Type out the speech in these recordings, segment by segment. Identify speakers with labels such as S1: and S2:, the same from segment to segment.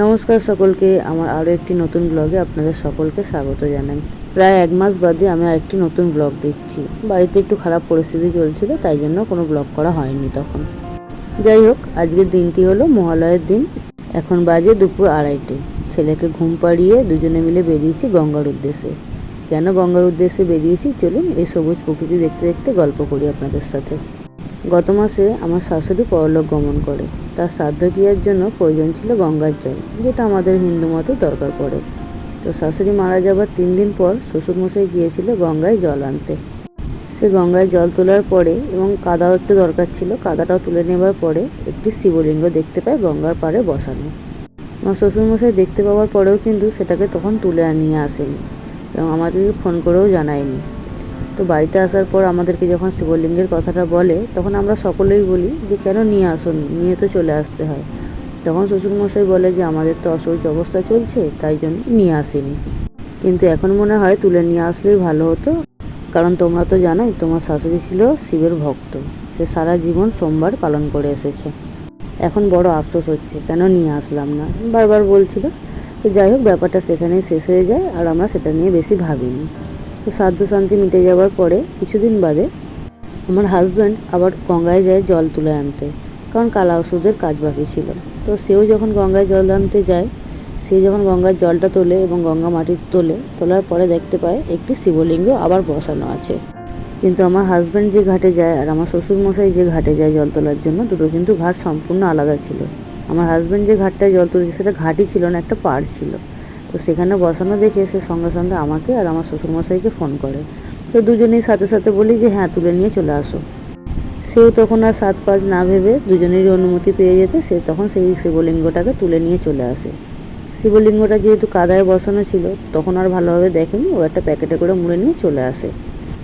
S1: নমস্কার সকলকে, আমার আরও একটি নতুন ব্লগে আপনাদের সকলকে স্বাগত জানাই। প্রায় এক মাস বাদে আমি আরেকটি নতুন ব্লগ দিচ্ছি বাড়িতে একটু খারাপ পরিস্থিতি চলছিল, তাই জন্য কোনো ব্লগ করা হয়নি তখন। যাই হোক, আজকের দিনটি হলো মহালয়ের দিন। এখন বাজে দুপুর আড়াইটে। ছেলেকে ঘুম পাড়িয়ে দুজনে মিলে বেরিয়েছি গঙ্গার উদ্দেশ্যে। কেন গঙ্গার উদ্দেশ্যে বেরিয়েছি? চলুন এই সবুজ প্রকৃতি দেখতে দেখতে গল্প করি আপনাদের সাথে। গত মাসে আমার শাশুড়ি পরলোক গমন করে। তার শ্রাদ্ধ ক্রিয়ার জন্য প্রয়োজন ছিল গঙ্গার জল, যেটা আমাদের হিন্দু মতে দরকার পড়ে। তো শাশুড়ি মারা যাবার তিন দিন পর শ্বশুরমশাই গিয়েছিল গঙ্গায় জল আনতে। সে গঙ্গায় জল তোলার পরে এবং কাদাও একটু দরকার ছিল, কাদাটাও তুলে নেবার পরে একটি শিবলিঙ্গ দেখতে পায় গঙ্গার পাড়ে বসানো। আমার শ্বশুরমশাই দেখতে পাওয়ার পরেও কিন্তু সেটাকে তখন তুলে নিয়ে আসেনি এবং আমাদেরকে ফোন করেও জানায়নি। তো বাড়িতে আসার পর আমাদেরকে যখন শিবলিঙ্গের কথাটা বলে, তখন আমরা সকলেই বলি যে, কেন নিয়ে আসনি? নিয়ে তো চলে আসতে হয়। তখন শ্বশুরমশাই বলে যে, আমাদের তো অসহ্য অবস্থা চলছে, তাই জন্য নিয়ে আসিনি। কিন্তু এখন মনে হয় তুলে নিয়ে আসলেই ভালো হতো। কারণ তোমরা তো জানোই, তোমার শাশুড়ি ছিল শিবের ভক্ত। সে সারা জীবন সোমবার পালন করে এসেছে। এখন বড় আফসোস হচ্ছে, কেন নিয়ে আসলাম না? বারবার বলছিল। তো যাই হোক, ব্যাপারটা সেখানেই শেষ হয়ে যায়, আর আমরা সেটা নিয়ে বেশি ভাবিনি। তো সাধ্য শান্তি মিটে যাওয়ার পরে কিছুদিন বাদে আমার হাজব্যান্ড আবার গঙ্গায় যায় জল তুলে আনতে, কারণ কালা ওষুধের কাজ বাকি ছিল। তো সেও যখন গঙ্গায় জল আনতে যায়, সে যখন গঙ্গার জলটা তোলে এবং গঙ্গা মাটি তোলে, তোলার পরে দেখতে পায় একটি শিবলিঙ্গ আবার বসানো আছে। কিন্তু আমার হাজব্যান্ড যে ঘাটে যায় আর আমার শ্বশুরমশাই যে ঘাটে যায় জল তোলার জন্য, দুটো কিন্তু ঘাট সম্পূর্ণ আলাদা ছিল। আমার হাজব্যান্ড যে ঘাটটায় জল তুলেছে, সেটা ঘাটই ছিল না, একটা পাড় ছিল। তো সেখানে বসানো দেখে সে সঙ্গে সঙ্গে আমাকে আর আমার শ্বশুরমশাইকে ফোন করে। তো দুজনেই সাথে সাথে বলি যে হ্যাঁ তুলে নিয়ে চলে আসো। সেও তখন আর সাত পাঁচ না ভেবে দুজনেরই অনুমতি পেয়ে যেতে। সে তখন সেই শিবলিঙ্গটাকে তুলে নিয়ে চলে আসে। শিবলিঙ্গটা যেহেতু কাদায় বসানো ছিল, তখন আর ভালোভাবে দেখেনি। ও একটা প্যাকেটে করে মুড়ে নিয়ে চলে আসে।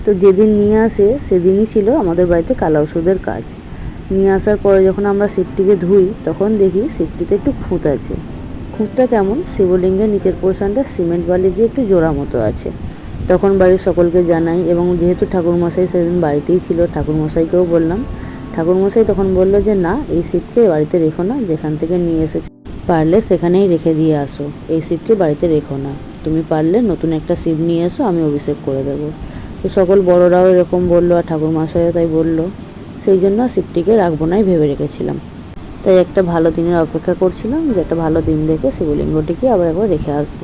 S1: তো যেদিন নিয়ে আসে, সেদিনই ছিল আমাদের বাড়িতে কালা ওষুধের কাজ। নিয়ে আসার পরে যখন আমরা শিপটিকে ধুই, তখন দেখি শিপটিতে একটু খুঁত আছে। খুঁতটা কেমন? শিবলিঙ্গের নিচের পোর্শনটা সিমেন্ট বালি দিয়ে একটু জোড়া মতো আছে। তখন বাড়ির সকলকে জানাই এবং যেহেতু ঠাকুরমশাই সেদিন বাড়িতেই ছিল, ঠাকুরমশাইকেও বললাম। ঠাকুরমশাই তখন বলল যে, না, এই শিবকে বাড়িতে রেখো না, যেখান থেকে নিয়ে এসেছ পারলে সেখানেই রেখে দিয়ে আসো, এই শিবকে বাড়িতে রেখো না। তুমি পারলে নতুন একটা শিব নিয়ে এসো, আমি অভিষেক করে দেবো। তো সকল বড়রাও এরকম বলল আর ঠাকুরমশাইও তাই বলল। সেই জন্য শিবটিকে রাখব নাই ভেবে রেখেছিলাম। তাই একটা ভালো দিনের অপেক্ষা করছিলাম যে একটা ভালো দিন দেখে শিবলিঙ্গটিকে আবার একবার রেখে আসব।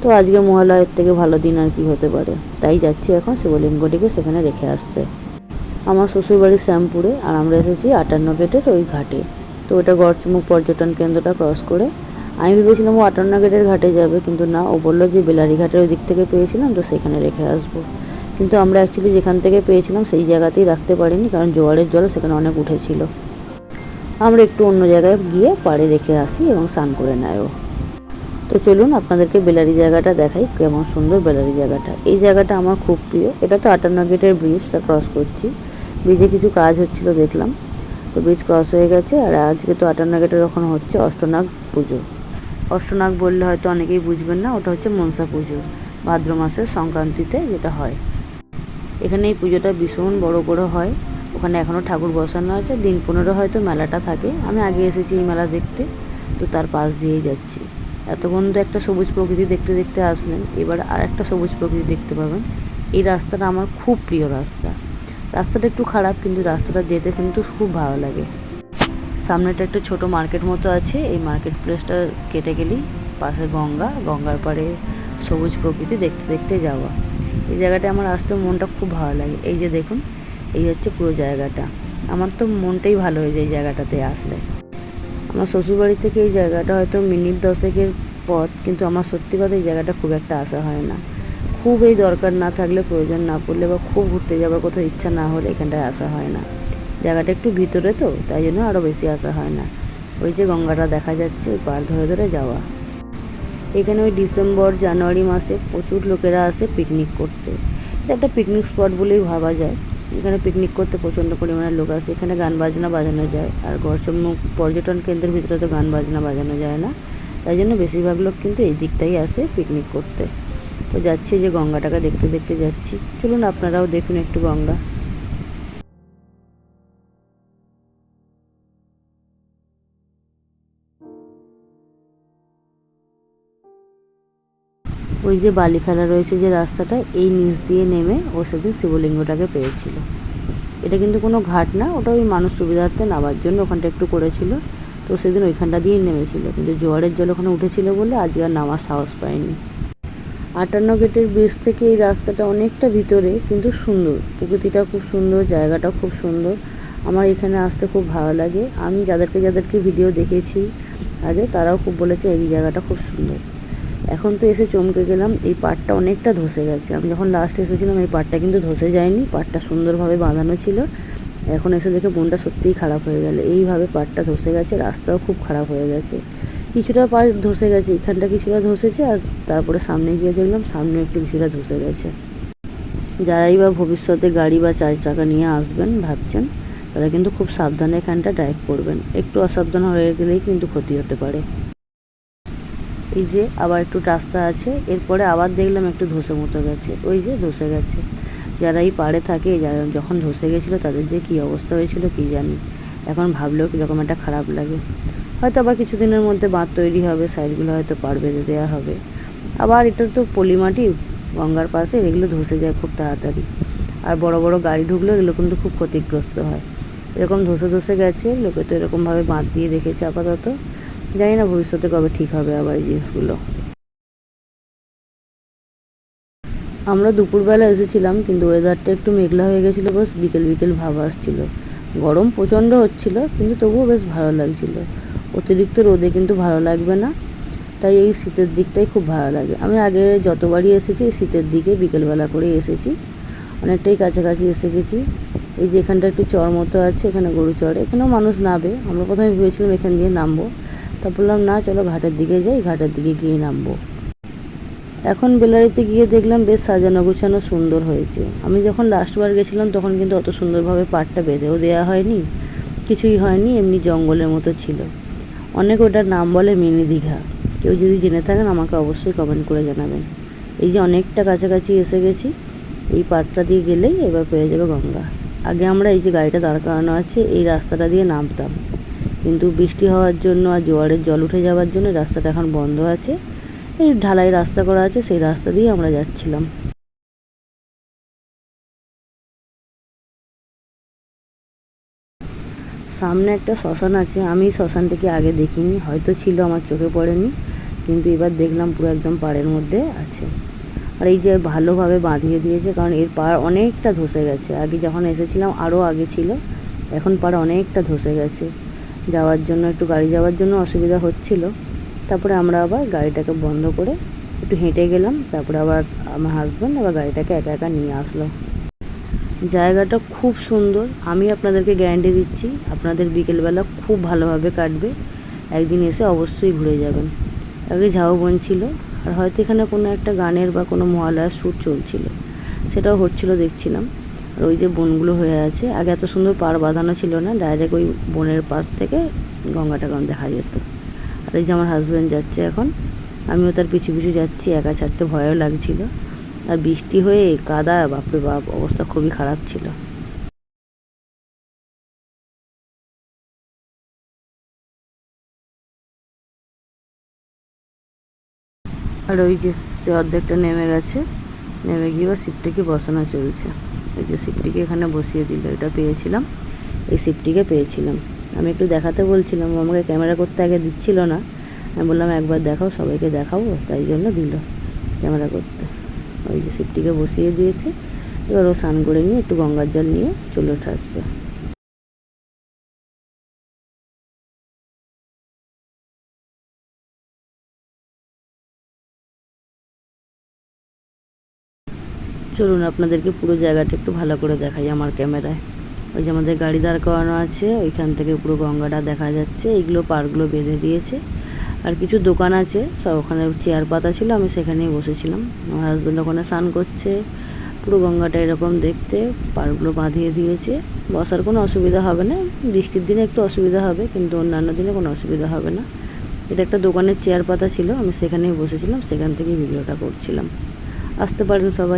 S1: তো আজকে মহালয়ের থেকে ভালো দিন আর কি হতে পারে? তাই যাচ্ছি এখন শিবলিঙ্গটিকে সেখানে রেখে আসতে। আমার শ্বশুরবাড়ি শ্যামপুরে আর আমরা এসেছি আটান্ন গেটের ওই ঘাটে। তো ওটা গড়চমুখ পর্যটন কেন্দ্রটা ক্রস করে। আমি ভেবেছিলাম ও আটান্ন গেটের ঘাটে যাবে, কিন্তু না, ও বলল যে বেলারি ঘাটের ওই দিক থেকে পেয়েছিলাম, তো সেখানে রেখে আসব। কিন্তু আমরা অ্যাকচুয়ালি যেখান থেকে পেয়েছিলাম সেই জায়গাতেই রাখতে পারিনি, কারণ জোয়ারের জল সেখানে অনেক উঠেছিল। আমরা একটু অন্য জায়গায় গিয়ে পাড়ে রেখে আসি এবং স্নান করে নেয়ও তো চলুন আপনাদেরকে বেলারি জায়গাটা দেখাই, কেমন সুন্দর বেলারি জায়গাটা। এই জায়গাটা আমার খুব প্রিয়। এটা তো আটান্ন গেটের ব্রিজটা ক্রস করছি। ব্রিজে কিছু কাজ হচ্ছিল, দেখলাম। তো ব্রিজ ক্রস হয়ে গেছে আর আজকে তো আটান্ন গেটের ওখানে হচ্ছে অষ্টনাগ পুজো। অষ্টনাগ বললে হয়তো অনেকেই বুঝবেন না, ওটা হচ্ছে মনসা পুজো, ভাদ্র মাসের সংক্রান্তিতে যেটা হয়। এখানে এই পুজোটা ভীষণ বড় করে হয়। ওখানে এখনও ঠাকুর বসানো আছে। দিন পনেরো হয়তো মেলাটা থাকে। আমি আগে এসেছি এই মেলা দেখতে, তো তার পাশ দিয়েই যাচ্ছি। এতক্ষণ তো একটা সবুজ প্রকৃতি দেখতে দেখতে আসলেন। এবার আর একটা সবুজ প্রকৃতি দেখতে পাবেন। এই রাস্তাটা আমার খুব প্রিয় রাস্তা। রাস্তাটা একটু খারাপ, কিন্তু রাস্তাটা যেতে কিন্তু খুব ভালো লাগে। সামনেটা একটা ছোট মার্কেট মতো আছে। এই মার্কেট প্লেসটা কেটে গেলেই পাশে গঙ্গা। গঙ্গার পাড়ে সবুজ প্রকৃতি দেখতে দেখতে যাওয়া। এই জায়গাটা আমার আসতে মনটা খুব ভালো লাগে। এই যে দেখুন এই হচ্ছে পুরো জায়গাটা। আমার তো মনটাই ভালো হয়ে যায় এই জায়গাটাতে আসলে। আমার শ্বশুরবাড়ি থেকে এই জায়গাটা হয়তো মিনিট দশেকের পথ, কিন্তু আমার সত্যি কথা এই জায়গাটা খুব একটা আসা হয় না। খুব এই দরকার না থাকলে, প্রয়োজন না পড়লে বা খুব ঘুরতে যাওয়ার কোথাও ইচ্ছা না হলে এখানটায় আসা হয় না। জায়গাটা একটু ভিতরে তো, তাই জন্য আরও বেশি আসা হয় না। ওই যে গঙ্গাটা দেখা যাচ্ছে, ওই পার ধরে ধরে যাওয়া। এখানে ওই ডিসেম্বর, জানুয়ারি মাসে প্রচুর লোকেরা আসে পিকনিক করতে। এটা একটা পিকনিক স্পট বলেই ভাবা যায়। এখানে পিকনিক করতে প্রচণ্ড পরিমাণে লোক আসে। এখানে গান বাজনা বাজানো যায়। আর গড়চমুখ পর্যটন কেন্দ্রের ভিতরে তো গান বাজনা বাজানো যায় না। তাই জন্য বেশিরভাগ লোক কিন্তু এই দিকটাই আসে পিকনিক করতে। তো যাচ্ছি যে গঙ্গাটাকে দেখতে দেখতে যাচ্ছি। চলুন আপনারাও দেখুন একটু গঙ্গা। ওই যে বালি ফেলা রয়েছে যে রাস্তাটা, এই নিচ দিয়ে নেমে ও সেদিন শিবলিঙ্গটাকে পেয়েছিল। এটা কিন্তু কোনো ঘাট না, ওটা ওই মানুষ সুবিধার্থে নামার জন্য ওখানটা একটু করেছিল। তো সেদিন ওইখানটা দিয়েই নেমেছিল। কিন্তু জোয়ারের জল ওখানে উঠেছিল বলে আজকে আর নামার সাহস পায়নি আটান্ন গেটের ব্রিজ থেকে এই রাস্তাটা অনেকটা ভিতরে, কিন্তু সুন্দর। প্রকৃতিটা খুব সুন্দর, জায়গাটা খুব সুন্দর। আমার এখানে আসতে খুব ভালো লাগে। আমি যাদেরকে যাদেরকে ভিডিও দেখেছি আগে, তারাও খুব বলেছে এই জায়গাটা খুব সুন্দর। এখন তো এসে চমকে গেলাম, এই পাটটা অনেকটা ধসে গেছে। আমি যখন লাস্ট এসেছিলাম, এই পাটটা কিন্তু ধসে যায়নি পাটটা সুন্দরভাবে বাঁধানো ছিল। এখন এসে দেখে মনটা সত্যিই খারাপ হয়ে গেল। এইভাবে পাটটা ধসে গেছে, রাস্তাও খুব খারাপ হয়ে গেছে। কিছুটা পার ধসে গেছে, এখানটা কিছুটা ধসেছে আর তারপরে সামনে গিয়ে দেখলাম, সামনে একটু কিছুটা ধসে গেছে। যারাই বা ভবিষ্যতে গাড়ি বা চার চাকা নিয়ে আসবেন, ভাবছেন, তারা কিন্তু খুব সাবধানে এখানটা ড্রাইভ করবেন। একটু অসাবধান হয়ে গেলেই কিন্তু ক্ষতি হতে পারে। এই যে আবার একটু রাস্তা আছে, এরপরে আবার দেখলাম একটু ধসে মতো গেছে। ওই যে ধসে গেছে। যারা এই পাড়ে থাকে যারা যখন ধসে গেছিল, তাদের যে কী অবস্থা হয়েছিল কী জানি। এখন ভাবলেও কীরকম একটা খারাপ লাগে। হয়তো আবার কিছুদিনের মধ্যে বাঁধ তৈরি হবে, সাইডগুলো হয়তো পার বেঁধে দেওয়া হবে। আবার এটা তো পলিমাটি, গঙ্গার পাশে, এগুলো ধসে যায় খুব তাড়াতাড়ি। আর বড় বড় গাড়ি ঢুকলেও এগুলো কিন্তু খুব ক্ষতিগ্রস্ত হয়। এরকম ধসে ধসে গেছে, লোকে তো এরকমভাবে বাঁধ দিয়ে রেখেছে আপাতত। জানি না ভবিষ্যতে কবে ঠিক হবে আবার এই জিনিসগুলো। আমরা দুপুরবেলা এসেছিলাম, কিন্তু ওয়েদারটা একটু মেঘলা হয়ে গেছিল বেশ বিকেল বিকেল ভাব আসছিল। গরম প্রচণ্ড হচ্ছিল, কিন্তু তবুও বেশ ভালো লাগছিল। অতিরিক্ত রোদে কিন্তু ভালো লাগবে না, তাই এই শীতের দিকটাই খুব ভালো লাগে। আমি আগে যতবারই এসেছি শীতের দিকে বিকেলবেলা করে এসেছি। অনেকটাই কাছাকাছি এসে গেছি। এই যে এখানটা একটু চর মতো আছে, এখানে গরু চড়ে, এখানেও মানুষ নাবে আমরা প্রথমে ভেবেছিলাম এখান দিয়ে নামবো। তা বললাম, না, চলো ঘাটের দিকে যাই, ঘাটের দিকে গিয়ে নামবো। এখন বেলারিতে গিয়ে দেখলাম বেশ সাজানো গোছানো সুন্দর হয়েছে। আমি যখন লাস্টবার গেছিলাম, তখন কিন্তু অত সুন্দরভাবে পাটটা বেঁধেও দেওয়া হয়নি, কিছুই হয়নি, এমনি জঙ্গলের মতো ছিল। অনেক ওটার নাম বলে মিনি দীঘা। কেউ যদি জেনে থাকেন, আমাকে অবশ্যই কমেন্ট করে জানাবেন। এই যে অনেকটা কাছাকাছি এসে গেছি, এই পাটটা দিয়ে গেলেই এবার পেয়ে যাবে গঙ্গা। আগে আমরা এই যে গাড়িটা দাঁড় করানো আছে, এই রাস্তাটা দিয়ে নামতাম। কিন্তু বৃষ্টি হওয়ার জন্য আর জোয়ারের জল উঠে যাওয়ার জন্য রাস্তাটা এখন বন্ধ আছে। এই ঢালাই রাস্তা করা আছে, সেই রাস্তা দিয়ে আমরা যাচ্ছিলাম। সামনে একটা শ্মশান আছে, আমি শ্মশানটাকে আগে দেখিনি, হয়তো ছিল, আমার চোখে পড়েনি, কিন্তু এবার দেখলাম পুরো একদম পাড়ের মধ্যে আছে। আর এই যে ভালোভাবে বাঁধিয়ে দিয়েছে, কারণ এর পাড় অনেকটা ধসে গেছে। আগে যখন এসেছিলাম, আরও আগে ছিল, এখন পাড় অনেকটা ধসে গেছে। যাওয়ার জন্য, একটু গাড়ি যাওয়ার জন্য অসুবিধা হচ্ছিল। তারপরে আমরা আবার গাড়িটাকে বন্ধ করে একটু হেঁটে গেলাম। তারপরে আবার আমার হাজব্যান্ড আবার গাড়িটাকে একা একা নিয়ে আসলো। জায়গাটা খুব সুন্দর। আমি আপনাদেরকে গ্যারান্টি দিচ্ছি, আপনাদের বিকেলবেলা খুব ভালোভাবে কাটবে। একদিন এসে অবশ্যই ঘুরে যাবেন। আগে ঝাউবন ছিল, আর হয়তো এখানে কোনো একটা গানের বা কোনো মহালয়ার শ্যুট চলছিল। সেটাও হচ্ছিল, দেখছিলাম। আর ওই যে বনগুলো হয়ে আছে। আগে এত সুন্দর পাড় বাঁধানো ছিল না ডাইরেক্ট ওই বনের পাড় থেকে গঙ্গাটা গঙ্গা দেখা যেত। আর এই যে আমার হাজব্যান্ড যাচ্ছে এখন, আমিও তার পিছু পিছু যাচ্ছি, একা ছাড়তে ভয়ও লাগছিল। আর বৃষ্টি হয়ে কাদা, বাপরে বাপ, অবস্থা খুবই খারাপ ছিল। আর ওই যে সে অর্ধেকটা নেমে গেছে, নেমে গিয়ে বা শিপটিকে বসানো চলছে। ওই যে সিপটিকে এখানে বসিয়ে দিল, এটা পেয়েছিলাম। এই সিপটিকে পেয়েছিলাম। আমি একটু দেখাতে বলছিলাম আমাকে ক্যামেরা করতে আগে দিচ্ছিল না। আমি বললাম, একবার দেখাও, সবাইকে দেখাবো তাই জন্য দিল ক্যামেরা করতে। ওই যে সিপটিকে বসিয়ে দিয়েছে। এবার ও স্নান করে নিয়ে একটু গঙ্গার জল নিয়ে চলে আসবে। চলুন আপনাদেরকে পুরো জায়গাটা একটু ভালো করে দেখাই আমার ক্যামেরায়। ওই যে আমাদের গাড়ি দাঁড় করানো আছে, ওইখান থেকে পুরো গঙ্গাটা দেখা যাচ্ছে, এইগুলো পার্কগুলো বেঁধে দিয়েছে। আর কিছু দোকান আছে, সব ওখানে চেয়ার পাতা ছিল, আমি সেখানেই বসেছিলাম। আমার হাজব্যান্ড ওখানে স্নান করছে, পুরো গঙ্গাটা এরকম দেখতে পার্কগুলো বাঁধিয়ে দিয়েছে। বসার কোনো অসুবিধা হবে না, বৃষ্টির দিনে একটু অসুবিধা হবে, কিন্তু অন্যান্য দিনে কোনো অসুবিধা হবে না। এটা একটা দোকানের চেয়ার পাতা ছিল, আমি সেখানেই বসেছিলাম, সেখান থেকেই ভিডিওটা করছিলাম। আসতে পারেন সবাই।